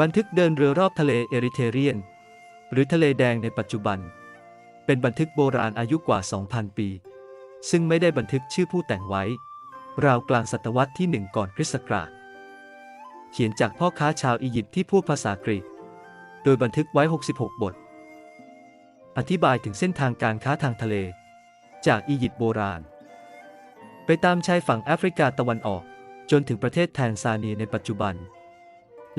บันทึกเดินเรือรอบทะเลเอริเทเรียน หรือทะเลแดงในปัจจุบัน เป็นบันทึกโบราณอายุกว่า 2,000 ปี ซึ่งไม่ได้บันทึกชื่อผู้แต่งไว้ ราวกลางศตวรรษที่หนึ่งก่อนคริสต์ศักราช เขียนจากพ่อค้าชาวอียิปต์ที่พูดภาษากรีก โดยบันทึกไว้ 66 บท อธิบายถึงเส้นทางการค้าทางทะเล จากอียิปต์โบราณ ไปตามชายฝั่งแอฟริกาตะวันออก จนถึงประเทศแทนซาเนียในปัจจุบัน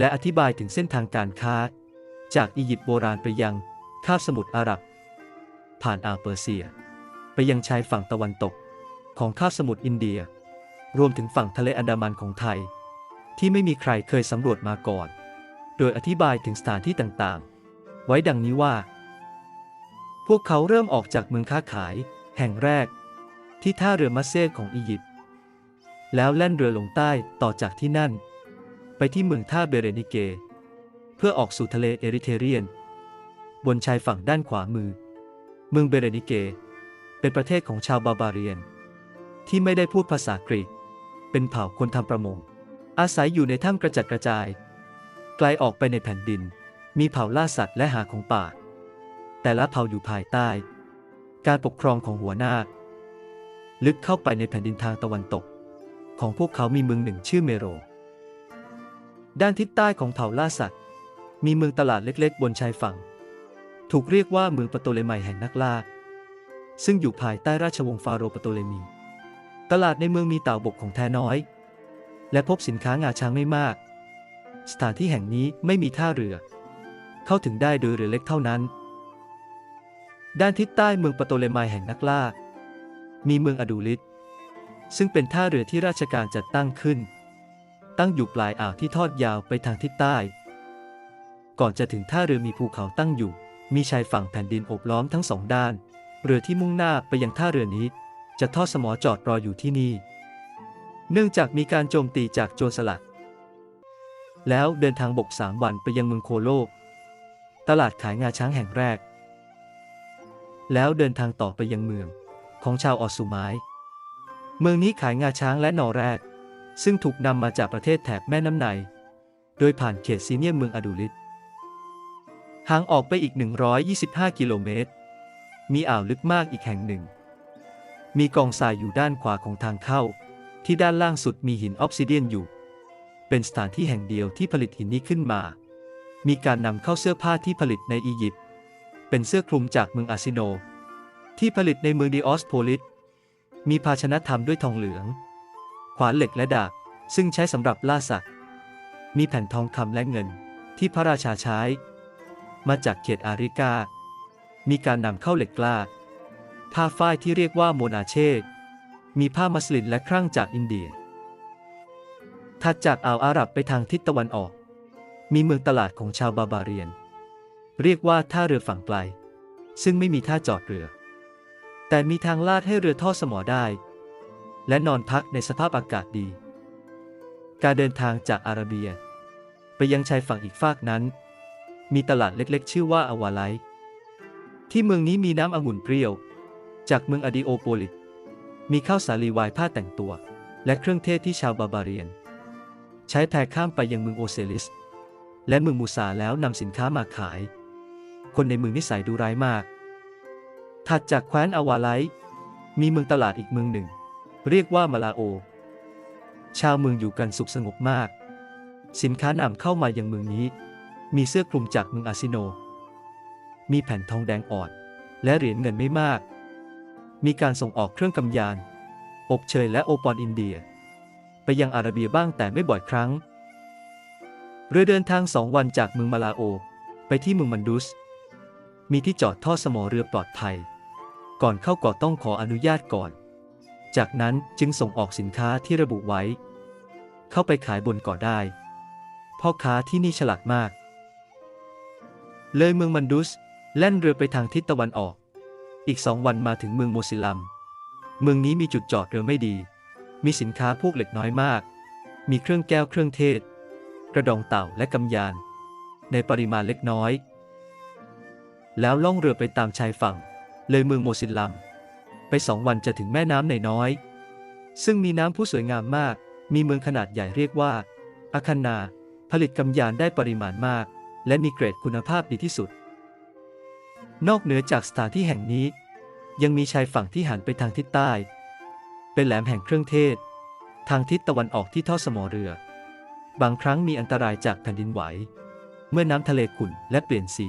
และอธิบายถึงเส้นทางการค้า จากอียิปต์โบราณไปยังคาบสมุทรอาหรับ ผ่านอ่าวเปอร์เซีย ไปยังชายฝั่งตะวันตก ของคาบสมุทรอินเดีย รวมถึงฝั่งทะเลอันดามันของไทย ที่ไม่มีใครเคยสำรวจมาก่อน โดยอธิบายถึงสถานที่ต่างๆ ไว้ดังนี้ว่า พวกเขาเริ่มออกจากเมืองค้าขาย แห่งแรก ที่ท่าเรือมัสเซตของอียิปต์แล้วแล่นเรือลงใต้ต่อจากที่นั่น ไปที่เมืองท่าเบเรนิเก เพื่อออกสู่ทะเลเอริเทเรียน บนชายฝั่งด้านขวามือ เมืองเบเรนิเก เป็นประเทศของชาวบาบาเรียน ที่ไม่ได้พูดภาษากรีก เป็นเผ่าคนทำประมง อาศัยอยู่ในถ้ำกระจัดกระจาย ไกลออกไปในแผ่นดิน มีเผ่าล่าสัตว์และหาของป่า แต่ละเผ่าอยู่ภายใต้ การปกครองของหัวหน้าลึกเข้าไปในแผ่นดินทางตะวันตก ของพวกเขามีเมืองหนึ่งชื่อเมโร ด้านทิศใต้ของเผ่าล่าสัตว์ มีเมืองตลาดเล็กๆ บนชายฝั่ง ถูกเรียกว่าเมืองปโตเลไมแห่งนักล่า ซึ่งอยู่ภายใต้ราชวงศ์ฟาโรปโตเลมี ตลาดในเมืองมีเต่าบกของแท้น้อย และพบสินค้างาช้างไม่มาก สถานที่แห่งนี้ไม่มีท่าเรือ เข้าถึงได้โดยเรือเล็กเท่านั้น ด้านทิศใต้เมืองปโตเลไมแห่งนักล่า มีเมืองอดูลิสซึ่งเป็นท่าเรือที่ราชการจัดตั้งขึ้น ตั้งอยู่ปลายอ่าวที่ทอดยาวไปทางทิศใต้ ก่อนจะถึงท่าเรือมีภูเขาตั้งอยู่ มีชายฝั่งแผ่นดินโอบล้อมทั้งสองด้าน เรือที่มุ่งหน้าไปยังท่าเรือนี้ จะทอดสมอจอดรออยู่ที่นี่ เนื่องจากมีการโจมตีจากโจรสลัด แล้วเดินทางบกสามวันไปยังเมืองโคโลตลาดขายงาช้างแห่งแรก แล้วเดินทางต่อไปยังเมือง ของชาวออสซูไมายเมืองนี้ขายงาช้างและนอแรด ซึ่งถูกนำมาจากประเทศแถบแม่น้ำไนโดยผ่านเขตซีเนียมเมืองอดูลิสห่างออกไปอีก 125 กิโลเมตร มีอ่าวลึกมากอีกแห่งหนึ่ง มีกองทรายอยู่ด้านขวาของทางเข้า ที่ด้านล่างสุดมีหินออฟซิเดียนอยู่ เป็นสถานที่แห่งเดียวที่ผลิตหินนี้ขึ้นมา มีการนำเข้าเสื้อผ้าที่ผลิตในอียิปต์ เป็นเสื้อคลุมจากเมืองอาซิโน ที่ผลิตในเมืองดิออสโพลิส มีภาชนะทำด้วยทองเหลือง ขวานเหล็กและดาบซึ่งใช้สำหรับล่าสัตว์ มีแผ่นทองคำและเงินที่พระราชาใช้ มาจากเขตอาริกา มีการนำเข้าเหล็กกล้าผ้าฝ้ายที่เรียกว่าโมนาเช่มีผ้ามัสลินและครั่งจากอินเดีย ถัดจากอ่าวอาหรับไปทางทิศตะวันออก มีเมืองตลาดของชาวบาบาเรียน เรียกว่าท่าเรือฝั่งไกล ซึ่งไม่มีท่าจอดเรือ แต่มีทางลาดให้เรือท่อสมอได้ และนอนพักในสภาพอากาศดี การเดินทางจากอาระเบีย ไปยังชายฝั่งอีกฟากนั้น มีตลาดเล็กๆ ชื่อว่าอาวาไลท์ที่เมืองนี้มีน้ำองุ่นเปรี้ยว จากเมืองอดิโอโปลิสมีข้าวสาลีวายผ้าแต่งตัว และเครื่องเทศที่ชาวบาบาเรียน ใช้แพข้ามไปยังเมืองโอเซลิส และเมืองมูซาแล้วนำสินค้ามาขาย คนในเมืองนิสัยดูร้ายมาก ถัดจากแคว้นอาวาไลท์มีเมืองตลาดอีกเมืองหนึ่ง เรียกว่ามาลาโอ ชาวเมืองอยู่กันสุขสงบมาก สินค้านำเข้ามายังเมืองนี้ มีเสื้อคลุมจากเมืองอาซิโน มีแผ่นทองแดงอ่อน และเหรียญเงินไม่มาก มีการส่งออกเครื่องกำยาน อบเชยและโอปอนอินเดีย ไปยังอาระเบียบ้างแต่ไม่บ่อยครั้ง เรือเดินทางสองวันจากเมืองมาลาโอ ไปที่เมืองมันดุส มีที่จอดท่อสมอเรือปลอดภัย ก่อนเข้าเกาะต้องขออนุญาตก่อน จากนั้นจึงส่งออกสินค้าที่ระบุไว้ เข้าไปขายบนเกาะได้ พ่อค้าที่นี่ฉลาดมาก เลยเมืองมันดุสแล่นเรือไปทางทิศตะวันออก อีกสองวันมาถึงเมืองโมซิลัม เมืองนี้มีจุดจอดเรือไม่ดี มีสินค้าพวกเหล็กน้อยมาก มีเครื่องแก้วเครื่องเทศ กระดองเต่าและกำยาน ในปริมาณเล็กน้อย แล้วล่องเรือไปตามชายฝั่ง เลยเมืองโมซิลัม ไปสองวันจะถึงแม่น้ำในน้อย ซึ่งมีน้ำผู้สวยงามมาก มีเมืองขนาดใหญ่เรียกว่าอาคันนา ผลิตกำยานได้ปริมาณมาก และมีเกรดคุณภาพดีที่สุด นอกเหนือจากสถานที่แห่งนี้ ยังมีชายฝั่งที่หันไปทางทิศใต้ เป็นแหลมแห่งเครื่องเทศ ทางทิศตะวันออกที่ท่อสมอเรือ บางครั้งมีอันตรายจากแผ่นดินไหว เมื่อน้ำทะเลขุ่นและเปลี่ยนสี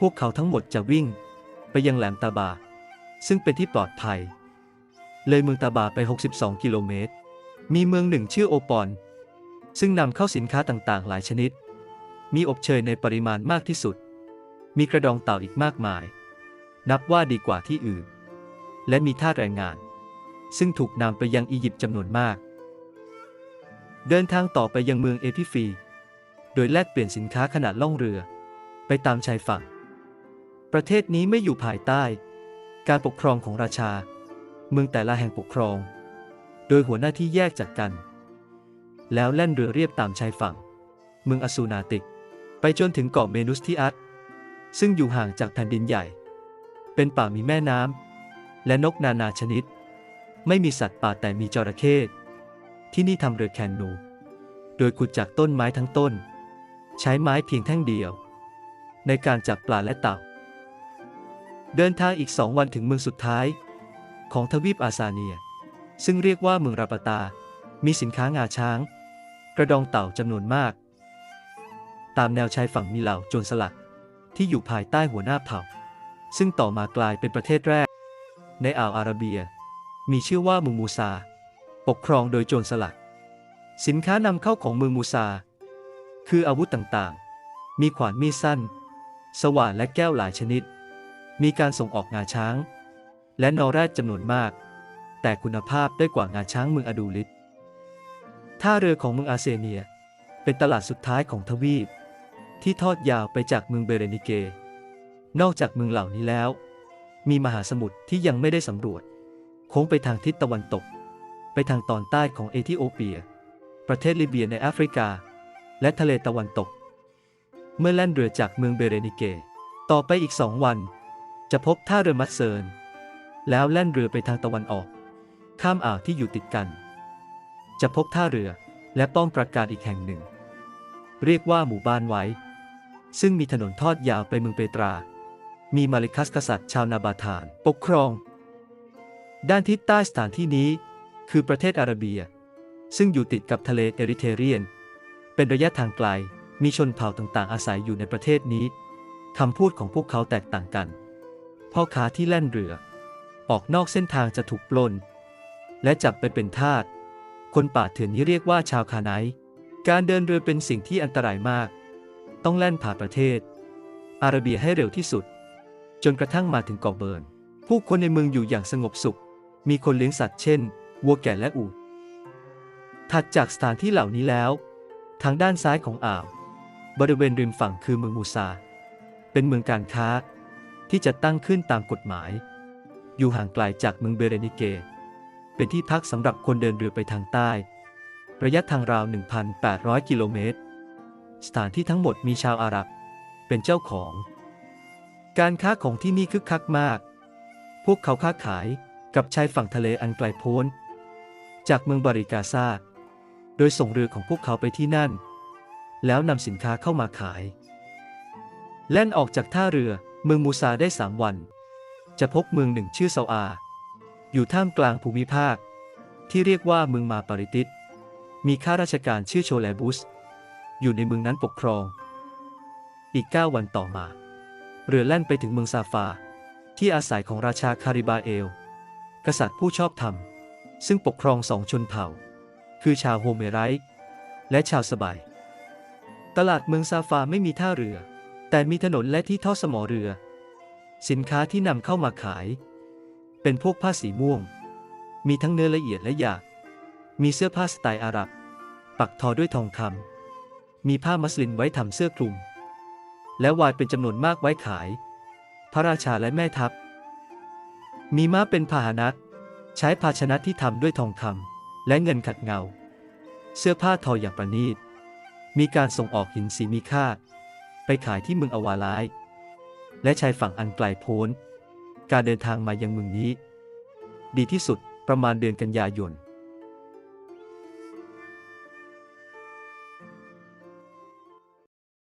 พวกเขาทั้งหมดจะวิ่ง ไปยังแหลมตาบา ซึ่งเป็นที่ปลอดภัย เลยเมืองตาบาไป 62 กิโลเมตร มีเมืองหนึ่งชื่อโอปอน ซึ่งนำเข้าสินค้าต่างๆ หลายชนิด มีอบเชยในปริมาณมากที่สุด มีกระดองเต่าอีกมากมาย นับว่าดีกว่าที่อื่น และมีท่าแรงงาน ซึ่งถูกนำไปยังอียิปต์จำนวนมาก เดินทางต่อไปยังเมืองเอพิฟี โดยแลกเปลี่ยนสินค้าขนาดล่องเรือ ไปตามชายฝั่ง ประเทศนี้ไม่อยู่ภายใต้ การปกครองของราชา เมืองแต่ละแห่งปกครอง โดยหัวหน้าที่แยกจากกัน แล้วแล่นเรือเรียบตามชายฝั่ง เมืองอสูนาติก ไปจนถึงเกาะเมนุสทิอัสซึ่งอยู่ห่างจากแผ่นดินใหญ่ เป็นป่ามีแม่น้ำและนกนานาชนิด ไม่มีสัตว์ป่าแต่มีจระเข้ที่นี่ทำเรือแคนู โดยขุดจากต้นไม้ทั้งต้น ใช้ไม้เพียงแท่งเดียว ในการจับปลาและเต่า เดินทางอีกสองวันถึงเมืองสุดท้าย ของทวีปอาซาเนีย ซึ่งเรียกว่าเมืองราปตา มีสินค้างาช้าง กระดองเต่าจำนวนมาก ตามแนวชายฝั่งมีเหล่าโจรสลัดที่อยู่ภายใต้หัวหน้าเผ่า ซึ่งต่อมากลายเป็นประเทศแรก ในอ่าวอาระเบีย มีชื่อว่าเมืองมูซา ปกครองโดยโจรสลัดสินค้านำเข้าของเมืองมูซา คืออาวุธต่างๆ มีขวานมีดสั้น สว่านและแก้วหลายชนิด มีการส่งออกงาช้าง และนอแรดจำนวนมาก แต่คุณภาพได้กว่างาช้างเมืองอดูลิตท่าเรือของเมืองอาเซเนีย เป็นตลาดสุดท้ายของทวีป ที่ทอดยาวไปจากเมืองเบเรนิเก นอกจากเมืองเหล่านี้แล้ว มีมหาสมุทรที่ยังไม่ได้สำรวจ โค้งไปทางทิศตะวันตก ไปทางตอนใต้ของเอธิโอเปีย ประเทศลิเบียในแอฟริกา และทะเลตะวันตก เมื่อแล่นเรือจากเมืองเบเรนิเก ต่อไปอีกสองวัน จะพบท่าเรือมัสเซิร์นแล้วแล่นเรือไปทางตะวันออก ข้ามอ่าวที่อยู่ติดกัน จะพบท่าเรือและป้อมปราการอีกแห่งหนึ่ง เรียกว่าหมู่บ้านไว้ ซึ่งมีถนนทอดยาวไปเมืองเปตรา มีมาลิคัสกษัตริย์ชาวนาบาธาน ปกครอง ด้านทิศใต้สถานที่นี้ คือประเทศอาระเบีย ซึ่งอยู่ติดกับทะเลเอริเทเรียน เป็นระยะทางไกลมีชนเผ่าต่างๆ อาศัยอยู่ในประเทศนี้คำพูดของพวกเขาแตกต่างกัน พ่อค้าที่แล่นเรือ ออกนอกเส้นทางจะถูกปล้น และจับไปเป็นทาส คนป่าเถื่อนนี้เรียกว่าชาวคาไนการเดินเรือเป็นสิ่งที่อันตรายมาก ต้องแล่นผ่านประเทศ อาระเบียให้เร็วที่สุด จนกระทั่งมาถึงเกาะเบิร์น ผู้คนในเมืองอยู่อย่างสงบสุข มีคนเลี้ยงสัตว์เช่น วัวแก่และอูฐถัดจากสถานที่เหล่านี้แล้ว ทางด้านซ้ายของอ่าว บริเวณริมฝั่งคือเมืองมูซา เป็นเมืองการค้า ที่จะตั้งขึ้นตามกฎหมาย อยู่ห่างไกลจากเมืองเบเรนิเก เป็นที่พักสำหรับคนเดินเรือไปทางใต้ ระยะทางราว 1,800 กิโลเมตร สถานที่ทั้งหมดมีชาวอาหรับ เป็นเจ้าของ การค้าของที่นี่คึกคักมาก พวกเขาค้าขายกับชายฝั่งทะเลอันไกลโพ้น จากเมืองบาริกาซาโดยส่งเรือของพวกเขาไปที่นั่น แล้วนำสินค้าเข้ามาขาย แล่นออกจากท่าเรือ เมืองมูซาได้สามวัน จะพบเมืองหนึ่งชื่อเซาอา อยู่ท่ามกลางภูมิภาค ที่เรียกว่าเมืองมาปาริติสมีข้าราชการชื่อโชแลบุส อยู่ในเมืองนั้นปกครอง อีก 9 วันต่อมา เรือแล่นไปถึงเมืองซาฟา ที่อาศัยของราชาคาริบาเอล กษัตริย์ผู้ชอบธรรม ซึ่งปกครองสองชนเผ่า คือชาวโฮเมไรต์และชาวสบาย ตลาดเมืองซาฟาไม่มีท่าเรือ แต่มีถนนและที่ท่อสมอเรือ สินค้าที่นำเข้ามาขาย เป็นพวกผ้าสีม่วง มีทั้งเนื้อละเอียดและหยาบมีเสื้อผ้าสไตล์อาหรับ ปักทอด้วยทองคำมีผ้ามัสลินไว้ทำเสื้อคลุม และวายเป็นจำนวนมากไว้ขาย พระราชาและแม่ทัพ มีม้าเป็นพาหนะใช้ภาชนะที่ทำด้วยทองคำและเงินขัดเงา เสื้อผ้าทออย่างประณีต มีการส่งออกหินสีมีค่า ไปขายที่เมืองอวาลาย และชายฝั่งอันไกลโพ้น การเดินทางมายังเมืองนี้ ดีที่สุดประมาณเดือนกันยายน